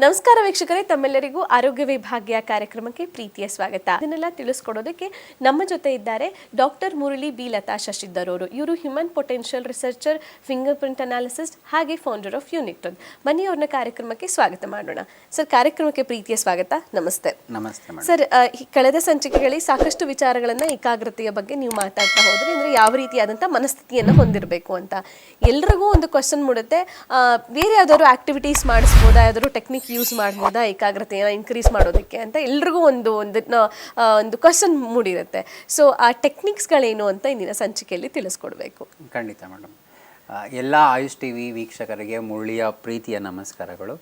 ನಮಸ್ಕಾರ ವೀಕ್ಷಕರೇ ತಮ್ಮೆಲ್ಲರಿಗೂ ಆರೋಗ್ಯ ವಿಭಾಗೀಯ ಕಾರ್ಯಕ್ರಮಕ್ಕೆ ಪ್ರೀತಿಯ ಸ್ವಾಗತ. ಇದನ್ನೆಲ್ಲ ತಿಳಿಸ್ಕೊಡೋದಕ್ಕೆ ನಮ್ಮ ಜೊತೆ ಇದ್ದಾರೆ ಡಾಕ್ಟರ್ ಮುರಳಿ ಬಿ. ಲತಾ ಶಶಿಧರ್ ಅವರು. ಇವರು human potential researcher fingerprint analyst ಹಾಗೆ ಫೌಂಡರ್ ಆಫ್ ಯೂನಿಕ್ಟನ್ ಬನ್ನಿ ಅವ್ರನ್ನ ಕಾರ್ಯಕ್ರಮಕ್ಕೆ ಸ್ವಾಗತ ಮಾಡೋಣ. ಸರ್ ಕಾರ್ಯಕ್ರಮಕ್ಕೆ ಪ್ರೀತಿಯ ಸ್ವಾಗತ. ನಮಸ್ತೆ. ನಮಸ್ತೆ ಸರ್ ಕಳೆದ ಸಂಚಿಕೆಗಳಲ್ಲಿ ಸಾಕಷ್ಟು ವಿಚಾರಗಳನ್ನ ಏಕಾಗ್ರತೆಯ ಬಗ್ಗೆ ನೀವು ಮಾತಾಡ್ತಾ ಹೋದ್ರೆ ಅಂದ್ರೆ ಯಾವ ರೀತಿಯಾದಂತಹ ಮನಸ್ಥಿತಿಯನ್ನು ಹೊಂದಿರಬೇಕು ಅಂತ. ಎಲ್ರಿಗೂ ಒಂದು ಕ್ವಶನ್ ಮೂಡುತ್ತೆ. ಬೇರೆ ಯಾವ್ದಾದ್ರು ಆಕ್ಟಿವಿಟೀಸ್ ಮಾಡಿಸ್ಬೋದಾ? ಯಾವ್ದಾದ್ರು ಟೆಕ್ನಿಕ್ ಯೂಸ್ ಮಾಡ್ಬೋದಾ ಏಕಾಗ್ರತೆಯನ್ನು ಇನ್ಕ್ರೀಸ್ ಮಾಡೋದಕ್ಕೆ ಅಂತ ಎಲ್ರಿಗೂ ಒಂದು ಒಂದು ಒಂದು ಕ್ವಶನ್ ಮೂಡಿರುತ್ತೆ. ಸೊ ಆ ಟೆಕ್ನಿಕ್ಸ್ಗಳೇನು ಅಂತ ಇಂದಿನ ಸಂಚಿಕೆಯಲ್ಲಿ ತಿಳಿಸ್ಕೊಡ್ಬೇಕು. ಖಂಡಿತ ಮೇಡಮ್ ಎಲ್ಲ ಆಯುಷ್ ಟಿ ವಿ ವೀಕ್ಷಕರಿಗೆ ಮುರಳಿಯ ಪ್ರೀತಿಯ ನಮಸ್ಕಾರಗಳು.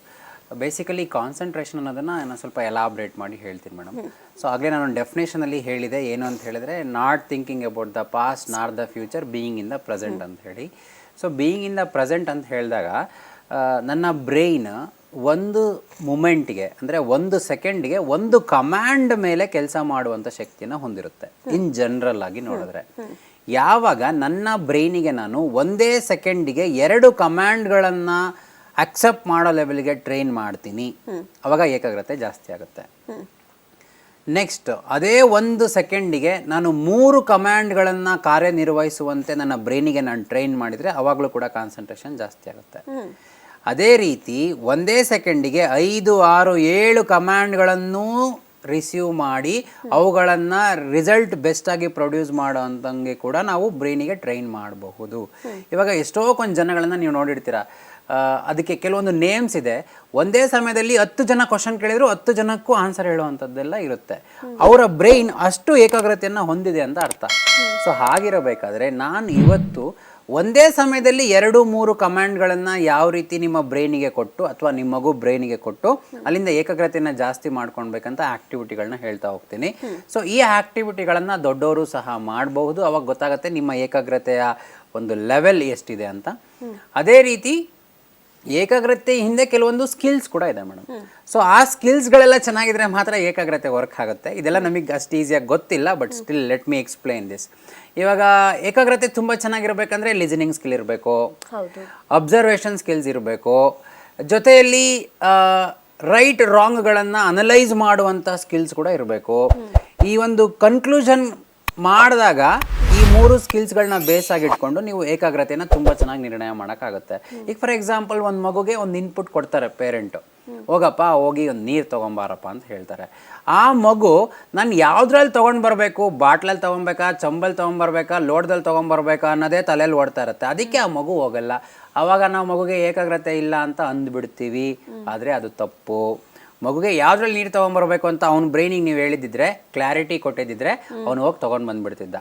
ಬೇಸಿಕಲಿ ಕಾನ್ಸಂಟ್ರೇಷನ್ ಅನ್ನೋದನ್ನು ನಾನು ಸ್ವಲ್ಪ ಎಲಾಬ್ರೇಟ್ ಮಾಡಿ ಹೇಳ್ತೀನಿ ಮೇಡಮ್ ಸೊ ಆಗಲೇ ನಾನು ಡೆಫಿನೇಷನಲ್ಲಿ ಹೇಳಿದೆ ಏನು ಅಂತ ಹೇಳಿದ್ರೆ not thinking about the past not the future being in the present ಅಂತ ಹೇಳಿ. So being in the present ಅಂತ ಹೇಳಿದಾಗ ನನ್ನ ಬ್ರೈನ್ ಒಂದು ಮೂಮೆಂಟ್ಗೆ ಅಂದರೆ ಒಂದು ಸೆಕೆಂಡ್ಗೆ ಒಂದು ಕಮಾಂಡ್ ಮೇಲೆ ಕೆಲಸ ಮಾಡುವಂಥ ಶಕ್ತಿನ ಹೊಂದಿರುತ್ತೆ. ಇನ್ ಜನರಲ್ ಆಗಿ ನೋಡಿದ್ರೆ. ಯಾವಾಗ ನನ್ನ ಬ್ರೈನಿಗೆ ನಾನು ಒಂದೇ ಸೆಕೆಂಡಿಗೆ ಎರಡು ಕಮಾಂಡ್ಗಳನ್ನು ಅಕ್ಸೆಪ್ಟ್ ಮಾಡೋ ಲೆವೆಲ್ಗೆ ಟ್ರೈನ್ ಮಾಡ್ತೀನಿ ಅವಾಗ ಏಕಾಗ್ರತೆ ಜಾಸ್ತಿ ಆಗುತ್ತೆ. ನೆಕ್ಸ್ಟ್ ಅದೇ ಒಂದು ಸೆಕೆಂಡಿಗೆ ನಾನು ಮೂರು ಕಮ್ಯಾಂಡ್ಗಳನ್ನು ಕಾರ್ಯನಿರ್ವಹಿಸುವಂತೆ ನನ್ನ ಬ್ರೈನಿಗೆ ನಾನು ಟ್ರೈನ್ ಮಾಡಿದರೆ ಅವಾಗಲೂ ಕೂಡ ಕಾನ್ಸಂಟ್ರೇಷನ್ ಜಾಸ್ತಿ ಆಗುತ್ತೆ. ಅದೇ ರೀತಿ ಒಂದೇ ಸೆಕೆಂಡಿಗೆ ಐದು ಆರು ಏಳು ಕಮಾಂಡ್ಗಳನ್ನು ರಿಸೀವ್ ಮಾಡಿ ಅವುಗಳನ್ನು ರಿಸಲ್ಟ್ ಬೆಸ್ಟಾಗಿ ಪ್ರೊಡ್ಯೂಸ್ ಮಾಡೋ ಅಂತಂಗೆ ಕೂಡ ನಾವು ಬ್ರೈನಿಗೆ ಟ್ರೈನ್ ಮಾಡಬಹುದು. ಇವಾಗ ಎಷ್ಟೋ ಕೊಂದು ಜನಗಳನ್ನು ನೀವು ನೋಡಿರ್ತೀರ. ಅದಕ್ಕೆ ಕೆಲವೊಂದು ನೇಮ್ಸ್ ಇದೆ. ಒಂದೇ ಸಮಯದಲ್ಲಿ ಹತ್ತು ಜನ ಕ್ವಶನ್ ಕೇಳಿದ್ರು ಹತ್ತು ಜನಕ್ಕೂ ಆನ್ಸರ್ ಹೇಳುವಂಥದ್ದೆಲ್ಲ ಇರುತ್ತೆ. ಅವರ ಬ್ರೈನ್ ಅಷ್ಟು ಏಕಾಗ್ರತೆಯನ್ನು ಹೊಂದಿದೆ ಅಂತ ಅರ್ಥ. ಸೊ ಹಾಗಿರಬೇಕಾದ್ರೆ ನಾನು ಇವತ್ತು ಒಂದೇ ಸಮಯದಲ್ಲಿ ಎರಡು, ಮೂರು ಕಮಾಂಡ್ಗಳನ್ನು ಯಾವ ರೀತಿ ನಿಮ್ಮ ಬ್ರೈನಿಗೆ ಕೊಟ್ಟು ಅಥವಾ ನಿಮ್ಮ ಮಗು ಬ್ರೈನಿಗೆ ಕೊಟ್ಟು ಅಲ್ಲಿಂದ ಏಕಾಗ್ರತೆಯನ್ನು ಜಾಸ್ತಿ ಮಾಡ್ಕೊಳ್ಬೇಕಂತ ಆ್ಯಕ್ಟಿವಿಟಿಗಳನ್ನ ಹೇಳ್ತಾ ಹೋಗ್ತೀನಿ. ಸೊ ಈ ಆ್ಯಕ್ಟಿವಿಟಿಗಳನ್ನು ದೊಡ್ಡವರು ಸಹ ಮಾಡಬಹುದು. ಅವಾಗ ಗೊತ್ತಾಗುತ್ತೆ ನಿಮ್ಮ ಏಕಾಗ್ರತೆಯ ಒಂದು ಲೆವೆಲ್ ಎಷ್ಟಿದೆ ಅಂತ. ಅದೇ ರೀತಿ ಏಕಾಗ್ರತೆ ಹಿಂದೆ ಕೆಲವೊಂದು ಸ್ಕಿಲ್ಸ್ ಕೂಡ ಇದೆ ಮೇಡಮ್. ಸೊ ಆ ಸ್ಕಿಲ್ಸ್ಗಳೆಲ್ಲ ಚೆನ್ನಾಗಿದ್ರೆ ಮಾತ್ರ ಏಕಾಗ್ರತೆ ವರ್ಕ್ ಆಗುತ್ತೆ. ಇದೆಲ್ಲ ನಮಗೆ ಅಷ್ಟು ಈಸಿಯಾಗಿ ಗೊತ್ತಿಲ್ಲ but still let me explain this ಇವಾಗ ಏಕಾಗ್ರತೆ ತುಂಬ ಚೆನ್ನಾಗಿರ್ಬೇಕಂದ್ರೆ ಲಿಸನಿಂಗ್ ಸ್ಕಿಲ್ ಇರಬೇಕು ಅಬ್ಸರ್ವೇಷನ್ ಸ್ಕಿಲ್ಸ್ ಇರಬೇಕು. ಜೊತೆಯಲ್ಲಿ ರೈಟ್ ರಾಂಗ್ಗಳನ್ನು ಅನಲೈಸ್ ಮಾಡುವಂಥ ಸ್ಕಿಲ್ಸ್ ಕೂಡ ಇರಬೇಕು. ಈ ಒಂದು ಕನ್ಕ್ಲೂಷನ್ ಮಾಡಿದಾಗ ಮೂರು ಸ್ಕಿಲ್ಸ್ಗಳನ್ನ ಬೇಸ್ ಆಗಿ ಇಟ್ಕೊಂಡು ನೀವು ಏಕಾಗ್ರತೆನ ತುಂಬ ಚೆನ್ನಾಗಿ ನಿರ್ಣಯ ಮಾಡೋಕ್ಕಾಗುತ್ತೆ. ಈಗ ಫಾರ್ ಎಕ್ಸಾಂಪಲ್ ಒಂದು ಮಗುಗೆ ಒಂದು ಇನ್ಪುಟ್ ಕೊಡ್ತಾರೆ ಪೇರೆಂಟು ಹೋಗಪ್ಪ, ಹೋಗಿ ಒಂದು ನೀರು ತೊಗೊಂಬಾರಪ್ಪ ಅಂತ ಹೇಳ್ತಾರೆ. ಆ ಮಗು ನಾನು ಯಾವ್ದ್ರಲ್ಲಿ ತೊಗೊಂಡು ಬರಬೇಕು? ಬಾಟ್ಲಲ್ಲಿ ತೊಗೊಬೇಕಾ? ಚಂಬಲ್ ತೊಗೊಂಬರ್ಬೇಕಾ? ಲೋಡ್ದಲ್ಲಿ ತೊಗೊಂಬರ್ಬೇಕಾ? ಅನ್ನೋದೇ ತಲೆಯಲ್ಲಿ ಓಡ್ತಾ ಇರುತ್ತೆ. ಅದಕ್ಕೆ ಆ ಮಗು ಹೋಗಲ್ಲ. ಆವಾಗ ನಾವು ಮಗುಗೆ ಏಕಾಗ್ರತೆ ಇಲ್ಲ ಅಂತ ಅಂದ್ಬಿಡ್ತೀವಿ. ಆದರೆ ಅದು ತಪ್ಪು. ಮಗುಗೆ ಯಾವ್ದ್ರಲ್ಲಿ ನೀರು ತಗೊಂಡ್ಬರ್ಬೇಕು ಅಂತ ಅವ್ನ ಬ್ರೈನಿಗೆ ನೀವು ಹೇಳಿದಿದ್ರೆ ಕ್ಲಾರಿಟಿ ಕೊಟ್ಟಿದ್ದಿದ್ರೆ ಅವ್ನು ಹೋಗಿ ತೊಗೊಂಡು ಬಂದ್ಬಿಡ್ತಿದ್ದ.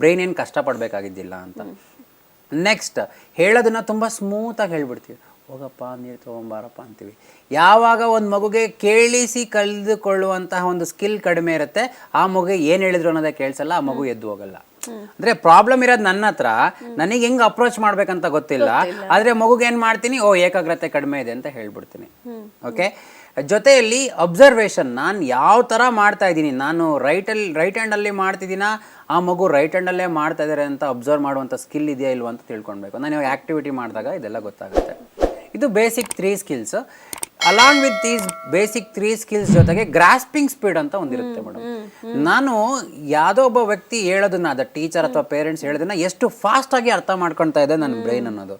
ಬ್ರೈನ್ ಏನು ಕಷ್ಟಪಡಬೇಕಾಗಿದ್ದಿಲ್ಲ ಅಂತ. ನೆಕ್ಸ್ಟ್ ಹೇಳೋದನ್ನ ತುಂಬ ಸ್ಮೂತಾಗಿ ಹೇಳ್ಬಿಡ್ತೀವಿ. ಹೋಗಪ್ಪ ನೀರು ತೊಗೊಂಬಾರಪ್ಪ ಅಂತೀವಿ. ಯಾವಾಗ ಒಂದು ಮಗುಗೆ ಕೇಳಿಸಿ ಕಲಿದುಕೊಳ್ಳುವಂತಹ ಒಂದು ಸ್ಕಿಲ್ ಕಡಿಮೆ ಇರುತ್ತೆ ಆ ಮಗುಗೆ ಏನು ಹೇಳಿದ್ರು ಅನ್ನೋದೇ ಕೇಳಿಸಲ್ಲ ಆ ಮಗು ಎದ್ದು ಹೋಗಲ್ಲ. ಅಂದ್ರೆ ಪ್ರಾಬ್ಲಮ್ ಇರೋದು ನನ್ನ ಹತ್ರ ನನಗೆ ಹೆಂಗ್ ಅಪ್ರೋಚ್ ಮಾಡ್ಬೇಕಂತ ಗೊತ್ತಿಲ್ಲ ಆದ್ರೆ ಮಗುಗೆ ಏನ್ ಮಾಡ್ತೀನಿ ಓ ಏಕಾಗ್ರತೆ ಕಡಿಮೆ ಇದೆ ಅಂತ ಹೇಳ್ಬಿಡ್ತೀನಿ. ಓಕೆ ಜೊತೆಯಲ್ಲಿ ಅಬ್ಸರ್ವೇಷನ್ ನಾನು ಯಾವ ಥರ ಮಾಡ್ತಾ ಇದ್ದೀನಿ, ನಾನು ರೈಟಲ್ಲಿ ರೈಟ್ ಹ್ಯಾಂಡಲ್ಲಿ ಮಾಡ್ತಿದ್ದೀನ, ಆ ಮಗು ರೈಟ್ ಹ್ಯಾಂಡಲ್ಲೇ ಮಾಡ್ತಾ ಇದ್ದಾರೆ ಅಂತ ಅಬ್ಸರ್ವ್ ಮಾಡುವಂಥ ಸ್ಕಿಲ್ ಇದೆಯಾ ಇಲ್ವಾ ಅಂತ ತಿಳ್ಕೊಳ್ಬೇಕು. ನಾನು ಇವಾಗ ಆ್ಯಕ್ಟಿವಿಟಿ ಮಾಡಿದಾಗ ಇದೆಲ್ಲ ಗೊತ್ತಾಗುತ್ತೆ. ಇದು basic three skills along with these basic three skills ಜೊತೆಗೆ ಗ್ರಾಸ್ಪಿಂಗ್ ಸ್ಪೀಡ್ ಅಂತ ಒಂದಿರುತ್ತೆ ಮೇಡಮ್. ನಾನು ಯಾವುದೋ ಒಬ್ಬ ವ್ಯಕ್ತಿ ಹೇಳೋದನ್ನ ಅದ ಟೀಚರ್ ಅಥವಾ ಪೇರೆಂಟ್ಸ್ ಹೇಳೋದನ್ನ ಎಷ್ಟು ಫಾಸ್ಟ್ ಆಗಿ ಅರ್ಥ ಮಾಡ್ಕೊಳ್ತಾ ಇದೆ ನನ್ನ ಬ್ರೈನ್ ಅನ್ನೋದು.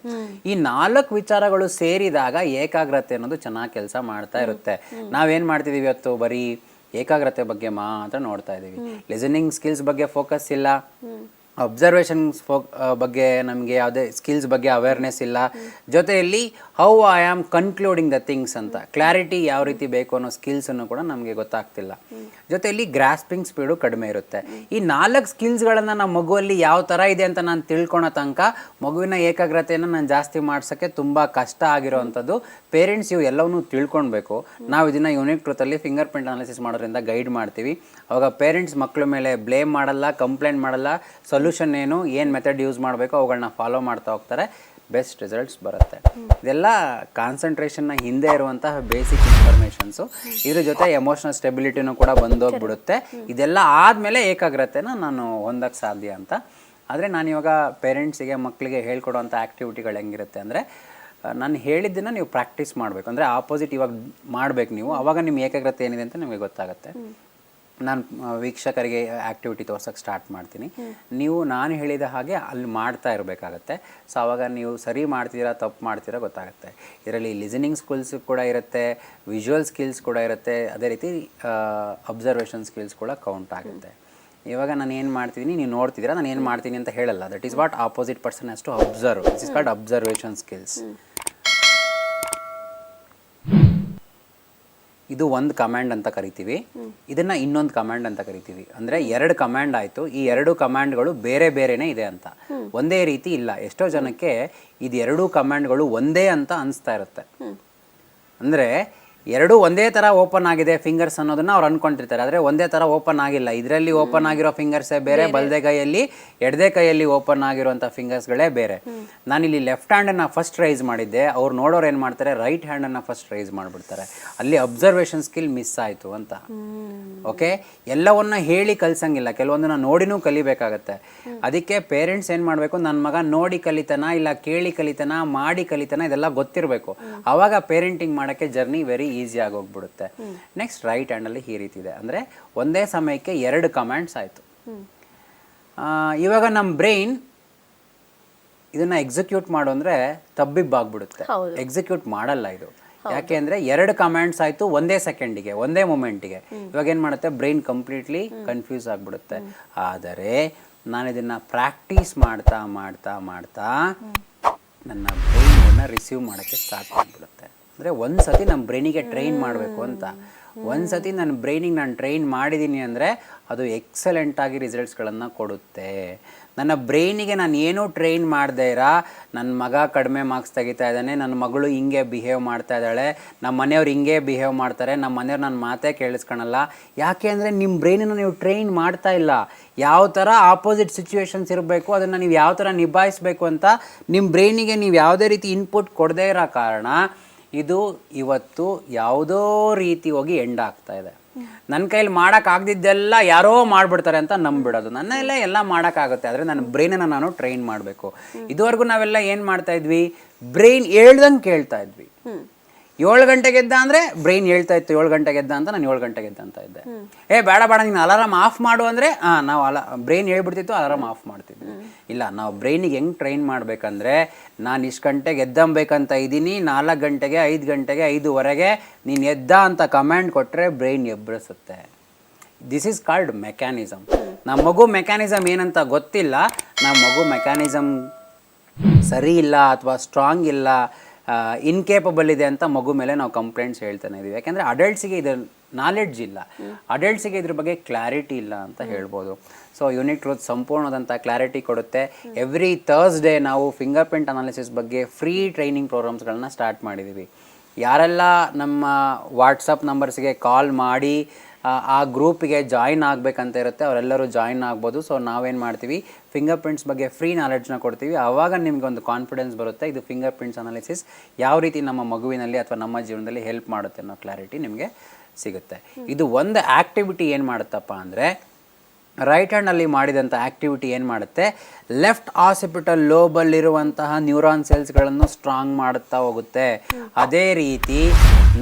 ಈ ನಾಲ್ಕು ವಿಚಾರಗಳು ಸೇರಿದಾಗ ಏಕಾಗ್ರತೆ ಅನ್ನೋದು ಚೆನ್ನಾಗಿ ಕೆಲಸ ಮಾಡ್ತಾ ಇರುತ್ತೆ. ನಾವೇನು ಮಾಡ್ತಿದೀವಿ ಇವತ್ತು? ಬರೀ ಏಕಾಗ್ರತೆ ಬಗ್ಗೆ ಮಾತ್ರ ನೋಡ್ತಾ ಇದೀವಿ. ಲಿಸನಿಂಗ್ ಸ್ಕಿಲ್ಸ್ ಬಗ್ಗೆ ಫೋಕಸ್ ಇಲ್ಲ. ಅಬ್ಸರ್ವೇಷನ್ ಬಗ್ಗೆ ನಮಗೆ ಯಾವುದೇ ಸ್ಕಿಲ್ಸ್ ಬಗ್ಗೆ ಅವೇರ್ನೆಸ್ ಇಲ್ಲ. ಜೊತೆಯಲ್ಲಿ how I am concluding the things ಅಂತ. ಕ್ಲಾರಿಟಿ ಯಾವ ರೀತಿ ಬೇಕು ಅನ್ನೋ ಸ್ಕಿಲ್ಸನ್ನು ಕೂಡ ನಮಗೆ ಗೊತ್ತಾಗ್ತಿಲ್ಲ. ಜೊತೆಯಲ್ಲಿ ಗ್ರಾಸ್ಪಿಂಗ್ ಸ್ಪೀಡು ಕಡಿಮೆ ಇರುತ್ತೆ. ಈ ನಾಲ್ಕು ಸ್ಕಿಲ್ಸ್ಗಳನ್ನು ನಮ್ಮ ಮಗುವಲ್ಲಿ ಯಾವ ಥರ ಇದೆ ಅಂತ ನಾನು ತಿಳ್ಕೊಳೋ ತನಕ ಮಗುವಿನ ಏಕಾಗ್ರತೆಯನ್ನು ನಾನು ಜಾಸ್ತಿ ಮಾಡ್ಸೋಕ್ಕೆ ತುಂಬ ಕಷ್ಟ ಆಗಿರೋವಂಥದ್ದು ಪೇರೆಂಟ್ಸ್ ಇವು ಎಲ್ಲವನ್ನೂ ತಿಳ್ಕೊಳ್ಬೇಕು ನಾವು ಇದನ್ನು ಯೂನಿಕ್ ಟ್ರೂತಲ್ಲಿ ಫಿಂಗರ್ ಪ್ರಿಂಟ್ ಅನಾಲಿಸಿಸ್ ಮಾಡೋದ್ರಿಂದ ಗೈಡ್ ಮಾಡ್ತೀವಿ. ಅವಾಗ ಪೇರೆಂಟ್ಸ್ ಮಕ್ಕಳ ಮೇಲೆ ಬ್ಲೇಮ್ ಮಾಡಲ್ಲ ಕಂಪ್ಲೇಂಟ್ ಮಾಡಲ್ಲ. ಸೊಲ್ಯೂಷನ್ ಏನು ಏನು ಮೆಥಡ್ ಯೂಸ್ ಮಾಡಬೇಕು ಅವುಗಳನ್ನ ಫಾಲೋ ಮಾಡ್ತಾ ಹೋಗ್ತಾರೆ. ಬೆಸ್ಟ್ ರಿಸಲ್ಟ್ಸ್ ಬರುತ್ತೆ. ಇದೆಲ್ಲ ಕಾನ್ಸಂಟ್ರೇಷನ್ನ ಹಿಂದೆ ಇರುವಂತಹ ಬೇಸಿಕ್ ಇನ್ಫಾರ್ಮೇಷನ್ಸು ಇದ್ರ ಜೊತೆ ಎಮೋಷನಲ್ ಸ್ಟೆಬಿಲಿಟಿನೂ ಕೂಡ ಬಂದೋಗ್ಬಿಡುತ್ತೆ. ಇದೆಲ್ಲ ಆದಮೇಲೆ ಏಕಾಗ್ರತೆನ ನಾನು ಹೊಂದಕ್ಕೆ ಸಾಧ್ಯ ಅಂತ. ಆದರೆ ನಾನಿವಾಗ ಪೇರೆಂಟ್ಸಿಗೆ ಮಕ್ಕಳಿಗೆ ಹೇಳ್ಕೊಡುವಂಥ ಆ್ಯಕ್ಟಿವಿಟಿಗಳು ಹೆಂಗಿರುತ್ತೆ ಅಂದರೆ ನಾನು ಹೇಳಿದ್ದನ್ನು ನೀವು ಪ್ರಾಕ್ಟೀಸ್ ಮಾಡಬೇಕು. ಅಂದರೆ ಆಪೋಸಿಟ್ ಇವಾಗ ಮಾಡಬೇಕು ನೀವು. ಅವಾಗ ನಿಮ್ಮ ಏಕಾಗ್ರತೆ ಏನಿದೆ ಅಂತ ನಿಮಗೆ ಗೊತ್ತಾಗುತ್ತೆ. ನಾನು ವೀಕ್ಷಕರಿಗೆ ಆ್ಯಕ್ಟಿವಿಟಿ ತೋರ್ಸೋಕ್ಕೆ ಸ್ಟಾರ್ಟ್ ಮಾಡ್ತೀನಿ. ನೀವು, ನಾನು ಹೇಳಿದ ಹಾಗೆ ಅಲ್ಲಿ ಮಾಡ್ತಾ ಇರಬೇಕಾಗತ್ತೆ. ಸೊ ಆವಾಗ ನೀವು ಸರಿ ಮಾಡ್ತೀರಾ, ತಪ್ಪು ಮಾಡ್ತೀರಾ ಗೊತ್ತಾಗುತ್ತೆ. ಇದರಲ್ಲಿ ಲಿಸನಿಂಗ್ ಸ್ಕಿಲ್ಸ್ ಕೂಡ ಇರುತ್ತೆ ವಿಜುವಲ್ ಸ್ಕಿಲ್ಸ್ ಕೂಡ ಇರುತ್ತೆ, ಅದೇ ರೀತಿ ಅಬ್ಸರ್ವೇಷನ್ ಸ್ಕಿಲ್ಸ್ ಕೂಡ ಕೌಂಟ್ ಆಗುತ್ತೆ. ಇವಾಗ ನಾನು ಏನು ಮಾಡ್ತಿದ್ದೀನಿ ನೀವು ನೋಡ್ತಿದ್ದೀರಾ ನಾನು ಏನು ಮಾಡ್ತೀನಿ ಅಂತ ಹೇಳಲ್ಲ. That is what opposite person has to observe this is called observation skills ಇದು ಒಂದು ಕಮಾಂಡ್ ಅಂತ ಕರಿತೀವಿ. ಇದನ್ನ ಇನ್ನೊಂದು ಕಮಾಂಡ್ ಅಂತ ಕರಿತೀವಿ. ಅಂದ್ರೆ ಎರಡು ಕಮಾಂಡ್ ಆಯ್ತು. ಈ ಎರಡು ಕಮಾಂಡ್ಗಳು ಬೇರೆ ಬೇರೆನೇ ಇದೆ ಅಂತ. ಒಂದೇ ರೀತಿ ಇಲ್ಲ. ಎಷ್ಟೋ ಜನಕ್ಕೆ ಇದು ಎರಡೂ ಕಮಾಂಡ್ಗಳು ಒಂದೇ ಅಂತ ಅನಿಸ್ತಾ ಇರುತ್ತೆ. ಅಂದ್ರೆ ಎರಡೂ ಒಂದೇ ಥರ ಓಪನ್ ಆಗಿದೆ ಫಿಂಗರ್ಸ್ ಅನ್ನೋದನ್ನ ಅವ್ರು ಅನ್ಕೊಂಡಿರ್ತಾರೆ. ಆದರೆ ಒಂದೇ ಥರ ಓಪನ್ ಆಗಿಲ್ಲ. ಇದರಲ್ಲಿ ಓಪನ್ ಆಗಿರೋ ಫಿಂಗರ್ಸೇ ಬೇರೆ ಬಲದೆ ಕೈಯಲ್ಲಿ ಎಡದೆ ಕೈಯಲ್ಲಿ ಓಪನ್ ಆಗಿರುವಂಥ ಫಿಂಗರ್ಸ್ಗಳೇ ಬೇರೆ. ನಾನಿಲ್ಲಿ ಲೆಫ್ಟ್ ಹ್ಯಾಂಡನ್ನು ಫಸ್ಟ್ ರೈಸ್ ಮಾಡಿದ್ದೆ. ಅವ್ರು ನೋಡೋರು ಏನು ಮಾಡ್ತಾರೆ? ರೈಟ್ ಹ್ಯಾಂಡನ್ನು ಫಸ್ಟ್ ರೈಸ್ ಮಾಡಿಬಿಡ್ತಾರೆ. ಅಲ್ಲಿ ಅಬ್ಸರ್ವೇಷನ್ ಸ್ಕಿಲ್ ಮಿಸ್ ಆಯಿತು ಅಂತ. ಓಕೆ ಎಲ್ಲವನ್ನ ಹೇಳಿ ಕಲ್ಸಂಗಿಲ್ಲ. ಕೆಲವೊಂದನ್ನ ನೋಡಿನೂ ಕಲಿಬೇಕಾಗತ್ತೆ. ಅದಕ್ಕೆ ಪೇರೆಂಟ್ಸ್ ಏನು ಮಾಡಬೇಕು? ನನ್ನ ಮಗ ನೋಡಿ ಕಲಿತನ ಇಲ್ಲ ಕೇಳಿ ಕಲಿತನ ಮಾಡಿ ಕಲಿತನ ಇದೆಲ್ಲ ಗೊತ್ತಿರಬೇಕು. ಅವಾಗ ಪೇರೆಂಟಿಂಗ್ ಮಾಡೋಕ್ಕೆ ಜರ್ನಿ ವೆರಿ ಈಸಿ ಆಗಿ ಹೋಗ್ಬಿಡುತ್ತೆ ನೆಕ್ಸ್ಟ್ ರೈಟ್ ಹ್ಯಾಂಡಲ್ಲಿ ಈ ರೀತಿ ಇದೆ. ಅಂದರೆ ಒಂದೇ ಸಮಯಕ್ಕೆ ಎರಡು ಕಮಾಂಡ್ಸ್ ಆಯಿತು. ಇವಾಗ ನಮ್ಮ ಬ್ರೈನ್ ಇದನ್ನ ಎಕ್ಸಿಕ್ಯೂಟ್ ಮಾಡು ಅಂದ್ರೆ ತಬ್ಬಿಬ್ಬಾಗ್ಬಿಡುತ್ತೆ. ಎಕ್ಸಿಕ್ಯೂಟ್ ಮಾಡಲ್ಲ ಇದು. ಯಾಕೆ ಅಂದ್ರೆ ಎರಡು ಕಮ್ಯಾಂಡ್ಸ್ ಆಯ್ತು ಒಂದೇ ಸೆಕೆಂಡಿಗೆ ಒಂದೇ ಮೂಮೆಂಟಿಗೆ ಇವಾಗ ಏನ್ ಮಾಡುತ್ತೆ? ಬ್ರೈನ್ ಕಂಪ್ಲೀಟ್ಲಿ ಕನ್ಫ್ಯೂಸ್ ಆಗ್ಬಿಡುತ್ತೆ. ಆದರೆ ನಾನು ಇದನ್ನ ಪ್ರಾಕ್ಟೀಸ್ ಮಾಡ್ತಾ ಮಾಡ್ತಾ ಮಾಡ್ತಾ ನನ್ನ ಬ್ರೈನ್ ರಿಸೀವ್ ಮಾಡೋಕ್ಕೆ ಸ್ಟಾರ್ಟ್ ಮಾಡಿಬಿಡುತ್ತೆ. ಅಂದರೆ ಒಂದು ಸತಿ ನಮ್ಮ ಬ್ರೈನಿಗೆ ಟ್ರೈನ್ ಮಾಡಬೇಕು ಅಂತ. ಒಂದು ಸತಿ ನನ್ನ ಬ್ರೈನಿಗೆ ನಾನು ಟ್ರೈನ್ ಮಾಡಿದ್ದೀನಿ ಅಂದರೆ ಅದು ಎಕ್ಸಲೆಂಟಾಗಿ ರಿಸಲ್ಟ್ಸ್ಗಳನ್ನು ಕೊಡುತ್ತೆ. ನನ್ನ ಬ್ರೈನಿಗೆ ನಾನು ಏನೂ ಟ್ರೈನ್ ಮಾಡದೇ ಇರ. ನನ್ನ ಮಗ ಕಡಿಮೆ ಮಾರ್ಕ್ಸ್ ತೆಗಿತಾ ಇದ್ದಾನೆ ನನ್ನ ಮಗಳು ಹಿಂಗೆ ಬಿಹೇವ್ ಮಾಡ್ತಾ ಇದ್ದಾಳೆ ನಮ್ಮ ಮನೆಯವ್ರು ಹಿಂಗೆ ಬಿಹೇವ್ ಮಾಡ್ತಾರೆ ನಮ್ಮ ಮನೆಯವ್ರು ನನ್ನ ಮಾತೇ ಕೇಳಿಸ್ಕೊಳಲ್ಲ ಯಾಕೆ ಅಂದರೆ ನಿಮ್ಮ ಬ್ರೈನನ್ನು ನೀವು ಟ್ರೈನ್ ಮಾಡ್ತಾ ಇಲ್ಲ. ಯಾವ ಥರ ಆಪೋಸಿಟ್ ಸಿಚುವೇಶನ್ಸ್ ಇರಬೇಕು, ಅದನ್ನು ನೀವು ಯಾವ ಥರ ನಿಭಾಯಿಸಬೇಕು ಅಂತ ನಿಮ್ಮ ಬ್ರೈನಿಗೆ ನೀವು ಯಾವುದೇ ರೀತಿ ಇನ್ಪುಟ್ ಕೊಡದೇ ಇರೋ ಕಾರಣ ಇದು ಇವತ್ತು ಯಾವುದೋ ರೀತಿ ಹೋಗಿ ಎಂಡ್ ಆಗ್ತಾ ಇದೆ. ನನ್ನ ಕೈಲಿ ಮಾಡೋಕ್ಕಾಗ್ದಿದ್ದೆಲ್ಲ ಯಾರೋ ಮಾಡ್ಬಿಡ್ತಾರೆ ಅಂತ ನಂಬಿಡೋದು. ನನ್ನೆಲ್ಲ ಎಲ್ಲ ಮಾಡೋಕ್ಕಾಗುತ್ತೆ ಆದರೆ ನನ್ನ ಬ್ರೈನನ್ನು ನಾನು ಟ್ರೈನ್ ಮಾಡಬೇಕು. ಇದುವರೆಗೂ ನಾವೆಲ್ಲ ಏನು ಮಾಡ್ತಾ ಇದ್ವಿ? ಬ್ರೈನ್ ಹೇಳ್ದಂಗೆ ಕೇಳ್ತಾ ಇದ್ವಿ. ಏಳು ಗಂಟೆಗೆ ಎದ್ದ ಅಂದರೆ ಬ್ರೈನ್ ಹೇಳ್ತಾ ಇತ್ತು, ಏಳು ಗಂಟೆಗೆ ಎದ್ದ ಅಂತ ನಾನು ಏಳು ಗಂಟೆಗೆ ಎದ್ದ ಅಂತ ಇದ್ದೆ. ಏ, ಬೇಡ ಬೇಡ, ನೀನು ಅಲಾರಾಮ್ ಆಫ್ ಮಾಡು ಅಂದರೆ ಹಾಂ ನಾವು ಅಲ ಬ್ರೈನ್ ಹೇಳ್ಬಿಡ್ತಿತ್ತು ಅಲಾರಾಮ್ ಆಫ್ ಮಾಡ್ತಿದ್ವಿ. ಇಲ್ಲ, ನಾವು ಬ್ರೈನಿಗೆ ಹೆಂಗೆ ಟ್ರೈನ್ ಮಾಡಬೇಕಂದ್ರೆ, ನಾನು ಇಷ್ಟು ಗಂಟೆಗೆ ಎದ್ದಂಬೇಕಂತ ಇದ್ದೀನಿ, ನಾಲ್ಕು ಗಂಟೆಗೆ, ಐದು ಗಂಟೆಗೆ, ಐದುವರೆಗೆ ನೀನು ಎದ್ದ ಅಂತ ಕಮ್ಯಾಂಡ್ ಕೊಟ್ಟರೆ ಬ್ರೈನ್ ಎಬ್ಬರಿಸುತ್ತೆ ದಿಸ್ ಈಸ್ ಕಾಲ್ಡ್ ಮೆಕ್ಯಾನಿಸಮ್ ನಮ್ಮ ಮಗು ಮೆಕ್ಯಾನಿಸಮ್ ಏನಂತ ಗೊತ್ತಿಲ್ಲ ನಮ್ಮ ಮಗು ಮೆಕ್ಯಾನಿಸಮ್ ಸರಿ ಇಲ್ಲ ಅಥವಾ ಸ್ಟ್ರಾಂಗ್ ಇಲ್ಲ ಇನ್ಕೇಪಬಲ್ ಇದೆ ಅಂತ ಮಗು ಮೇಲೆ ನಾವು ಕಂಪ್ಲೇಂಟ್ಸ್ ಹೇಳ್ತಾನೆ ಇದೀವಿ. ಯಾಕೆಂದರೆ ಅಡಲ್ಟ್ಸಿಗೆ ಇದರ ನಾಲೆಡ್ಜ್ ಇಲ್ಲ. ಅಡಲ್ಟ್ಸಿಗೆ ಇದ್ರ ಬಗ್ಗೆ ಕ್ಲಾರಿಟಿ ಇಲ್ಲ ಅಂತ ಹೇಳ್ಬೋದು. ಸೊ ಯೂನಿಟ್ ಕ್ಲೋತ್ ಸಂಪೂರ್ಣದಂಥ ಕ್ಲಾರಿಟಿ ಕೊಡುತ್ತೆ. ಎವ್ರಿ ಥರ್ಸ್ಡೇ ನಾವು ಫಿಂಗರ್ ಪ್ರಿಂಟ್ ಅನಾಲಿಸಿಸ್ ಬಗ್ಗೆ ಫ್ರೀ ಟ್ರೈನಿಂಗ್ ಪ್ರೋಗ್ರಾಮ್ಸ್ಗಳನ್ನ ಸ್ಟಾರ್ಟ್ ಮಾಡಿದ್ದೀವಿ ಯಾರೆಲ್ಲ ನಮ್ಮ ವಾಟ್ಸಪ್ ನಂಬರ್ಸ್ಗೆ ಕಾಲ್ ಮಾಡಿ ಆ, ಗ್ರೂಪಿಗೆ ಜಾಯಿನ್ ಆಗಬೇಕಂತ ಇರುತ್ತೆ ಅವರೆಲ್ಲರೂ ಜಾಯಿನ್ ಆಗ್ಬೋದು. ಸೊ ನಾವೇನು ಮಾಡ್ತೀವಿ? ಫಿಂಗರ್ ಪ್ರಿಂಟ್ಸ್ ಬಗ್ಗೆ ಫ್ರೀ ನಾಲೆಡ್ಜ್ನ ಕೊಡ್ತೀವಿ. ಆವಾಗ ನಿಮಗೆ ಒಂದು ಕಾನ್ಫಿಡೆನ್ಸ್ ಬರುತ್ತೆ. ಇದು ಫಿಂಗರ್ ಪ್ರಿಂಟ್ಸ್ ಅನಾಲಿಸಿಸ್ ಯಾವ ರೀತಿ ನಮ್ಮ ಮಗುವಿನಲ್ಲಿ ಅಥವಾ ನಮ್ಮ ಜೀವನದಲ್ಲಿ ಹೆಲ್ಪ್ ಮಾಡುತ್ತೆ ಅನ್ನೋ ಕ್ಲಾರಿಟಿ ನಿಮಗೆ ಸಿಗುತ್ತೆ. ಇದು ಒಂದು ಆ್ಯಕ್ಟಿವಿಟಿ ಏನು ಮಾಡುತ್ತಪ್ಪ ಅಂದರೆ ರೈಟ್ ಹ್ಯಾಂಡಲ್ಲಿ ಮಾಡಿದಂಥ ಆ್ಯಕ್ಟಿವಿಟಿ ಏನು ಮಾಡುತ್ತೆ? ಲೆಫ್ಟ್ ಆಸಿಪಿಟಲ್ ಲೋಬಲ್ಲಿರುವಂತಹ ನ್ಯೂರಾನ್ ಸೆಲ್ಸ್ಗಳನ್ನು ಸ್ಟ್ರಾಂಗ್ ಮಾಡುತ್ತಾ ಹೋಗುತ್ತೆ. ಅದೇ ರೀತಿ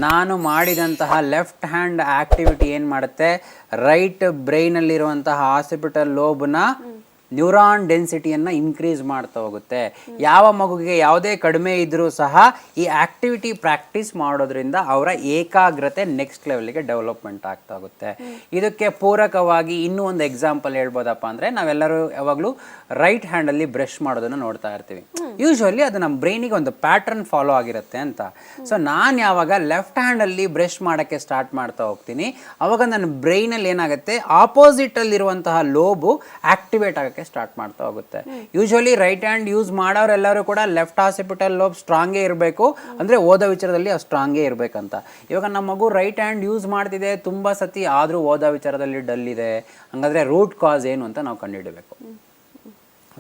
ನಾನು ಮಾಡಿದಂತಹ ಲೆಫ್ಟ್ ಹ್ಯಾಂಡ್ ಆ್ಯಕ್ಟಿವಿಟಿ ಏನು ಮಾಡುತ್ತೆ? ರೈಟ್ ಬ್ರೈನಲ್ಲಿರುವಂತಹ ಆಸಿಪಿಟಲ್ ಲೋಬ್ನ ನ್ಯೂರಾನ್ ಡೆನ್ಸಿಟಿಯನ್ನು ಇನ್ಕ್ರೀಸ್ ಮಾಡ್ತಾ ಹೋಗುತ್ತೆ. ಯಾವ ಮಗುವಿಗೆ ಯಾವುದೇ ಕಡಿಮೆ ಇದ್ದರೂ ಸಹ ಈ ಆಕ್ಟಿವಿಟಿ ಪ್ರಾಕ್ಟೀಸ್ ಮಾಡೋದ್ರಿಂದ ಅವರ ಏಕಾಗ್ರತೆ ನೆಕ್ಸ್ಟ್ ಲೆವೆಲ್ಗೆ ಡೆವಲಪ್ಮೆಂಟ್ ಆಗ್ತಾ ಹೋಗುತ್ತೆ. ಇದಕ್ಕೆ ಪೂರಕವಾಗಿ ಇನ್ನೂ ಒಂದು ಎಕ್ಸಾಂಪಲ್ ಹೇಳ್ಬೋದಪ್ಪ ಅಂದರೆ ನಾವೆಲ್ಲರೂ ಯಾವಾಗಲೂ ರೈಟ್ ಹ್ಯಾಂಡಲ್ಲಿ ಬ್ರಷ್ ಮಾಡೋದನ್ನು ನೋಡ್ತಾ ಇರ್ತೀವಿ. ಯೂಶ್ವಲಿ ಅದು ನಮ್ಮ ಬ್ರೈನಿಗೆ ಒಂದು ಪ್ಯಾಟರ್ನ್ ಫಾಲೋ ಆಗಿರುತ್ತೆ ಅಂತ. ಸೊ ನಾನು ಯಾವಾಗ ಲೆಫ್ಟ್ ಹ್ಯಾಂಡಲ್ಲಿ ಬ್ರಷ್ ಮಾಡೋಕ್ಕೆ ಸ್ಟಾರ್ಟ್ ಮಾಡ್ತಾ ಹೋಗ್ತೀನಿ, ಅವಾಗ ನನ್ನ ಬ್ರೈನಲ್ಲಿ ಏನಾಗುತ್ತೆ ಆಪೋಸಿಟಲ್ಲಿರುವಂತಹ ಲೋಬು ಆಕ್ಟಿವೇಟ್ ಆಗೋಕ್ಕೆ ಸ್ಟಾರ್ಟ್ ಮಾಡ್ತಾ ಹೋಗುತ್ತೆ. ಯೂಶ್ವಲಿ ರೈಟ್ ಹ್ಯಾಂಡ್ ಯೂಸ್ ಮಾಡೋರೆಲ್ಲರೂ ಕೂಡ ಲೆಫ್ಟ್ ಹಾಸಿಪಿಟಲ್ ಲೋಬ್ ಸ್ಟ್ರಾಂಗೇ ಇರಬೇಕು. ಅಂದರೆ ಓದೋ ವಿಚಾರದಲ್ಲಿ ಅದು ಸ್ಟ್ರಾಂಗೇ ಇರಬೇಕಂತ. ಇವಾಗ ನಮ್ಮ ಮಗು ರೈಟ್ ಹ್ಯಾಂಡ್ ಯೂಸ್ ಮಾಡ್ತಿದೆ, ತುಂಬ ಸತಿ ಆದರೂ ಓದೋ ವಿಚಾರದಲ್ಲಿ ಡಲ್ ಇದೆ. ಹಂಗಾದ್ರೆ ರೂಟ್ ಕಾಸ್ ಏನು ಅಂತ ನಾವು ಕಂಡುಹಿಡಬೇಕು.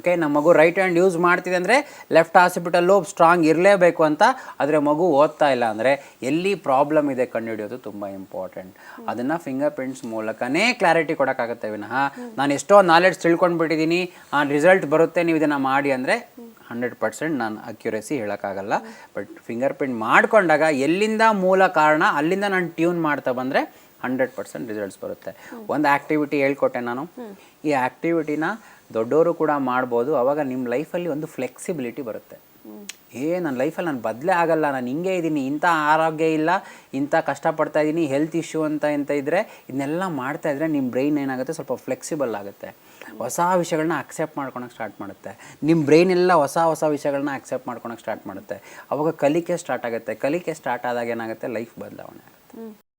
ಓಕೆ ನಮ್ಮ ಮಗು ರೈಟ್ ಹ್ಯಾಂಡ್ ಯೂಸ್ ಮಾಡ್ತಿದೆ ಅಂದರೆ ಲೆಫ್ಟ್ ಹಾಸ್ಪಿಟಲ್ಲು ಲೋಬ್ ಸ್ಟ್ರಾಂಗ್ ಇರಲೇಬೇಕು ಅಂತ, ಆದರೆ ಮಗು ಓದ್ತಾ ಇಲ್ಲ ಅಂದರೆ ಎಲ್ಲಿ ಪ್ರಾಬ್ಲಮ್ ಇದೆ ಕಂಡುಹಿಡಿಯೋದು ತುಂಬ ಇಂಪಾರ್ಟೆಂಟ್ ಅದನ್ನು ಫಿಂಗರ್ ಪ್ರಿಂಟ್ಸ್ ಮೂಲಕನೇ ಕ್ಲಾರಿಟಿ ಕೊಡೋಕ್ಕಾಗುತ್ತೆ ವಿನಃ. ನಾನು ಎಷ್ಟೋ ನಾಲೆಡ್ಜ್ ತಿಳ್ಕೊಂಡ್ಬಿಟ್ಟಿದ್ದೀನಿ ಆ ರಿಸಲ್ಟ್ ಬರುತ್ತೆ, ನೀವು ಇದನ್ನು ಮಾಡಿ ಅಂದರೆ ಹಂಡ್ರೆಡ್ ಪರ್ಸೆಂಟ್ ನಾನು ಅಕ್ಯುರೇಸಿ ಹೇಳೋಕ್ಕಾಗಲ್ಲ. ಬಟ್ ಫಿಂಗರ್ ಪ್ರಿಂಟ್ ಮಾಡಿಕೊಂಡಾಗ ಎಲ್ಲಿಂದ ಮೂಲ ಕಾರಣ, ಅಲ್ಲಿಂದ ನಾನು ಟ್ಯೂನ್ ಮಾಡ್ತಾ ಬಂದರೆ ಹಂಡ್ರೆಡ್ ಪರ್ಸೆಂಟ್ ರಿಸಲ್ಟ್ಸ್ ಬರುತ್ತೆ. ಒಂದು ಆ್ಯಕ್ಟಿವಿಟಿ ಹೇಳ್ಕೊಟ್ಟೆ ನಾನು. ಈ ಆ್ಯಕ್ಟಿವಿಟಿನ ದೊಡ್ಡವರು ಕೂಡ ಮಾಡ್ಬೋದು. ಅವಾಗ ನಿಮ್ಮ ಲೈಫಲ್ಲಿ ಒಂದು ಫ್ಲೆಕ್ಸಿಬಿಲಿಟಿ ಬರುತ್ತೆ. ಏ ನನ್ನ ಲೈಫಲ್ಲಿ ನಾನು ಬದಲೇ ಆಗಲ್ಲ. ನಾನು ಹಿಂಗೆ ಇದ್ದೀನಿ ಇಂಥ ಆರೋಗ್ಯ ಇಲ್ಲ. ಇಂಥ ಕಷ್ಟಪಡ್ತಾ ಇದ್ದೀನಿ ಹೆಲ್ತ್ ಇಶ್ಯೂ ಅಂತ ಅಂತ ಇದ್ದರೆ ಇದನ್ನೆಲ್ಲ ಮಾಡ್ತಾ ಇದ್ದರೆ ನಿಮ್ಮ ಬ್ರೈನ್ ಏನಾಗುತ್ತೆ? ಸ್ವಲ್ಪ ಫ್ಲೆಕ್ಸಿಬಲ್ ಆಗುತ್ತೆ. ಹೊಸ ವಿಷಯಗಳನ್ನ ಅಕ್ಸೆಪ್ಟ್ ಮಾಡ್ಕೊಳಕ್ಕೆ ಸ್ಟಾರ್ಟ್ ಮಾಡುತ್ತೆ. ನಿಮ್ಮ ಬ್ರೈನ್ ಎಲ್ಲ ಹೊಸ ಹೊಸ ವಿಷಯಗಳನ್ನ ಅಕ್ಸೆಪ್ಟ್ ಮಾಡ್ಕೊಳಕ್ಕೆ ಸ್ಟಾರ್ಟ್ ಮಾಡುತ್ತೆ. ಅವಾಗ ಕಲಿಕೆ ಸ್ಟಾರ್ಟ್ ಆಗುತ್ತೆ. ಕಲಿಕೆ ಸ್ಟಾರ್ಟ್ ಆದಾಗ ಏನಾಗುತ್ತೆ? ಲೈಫ್ ಬದಲಾವಣೆ ಆಗುತ್ತೆ.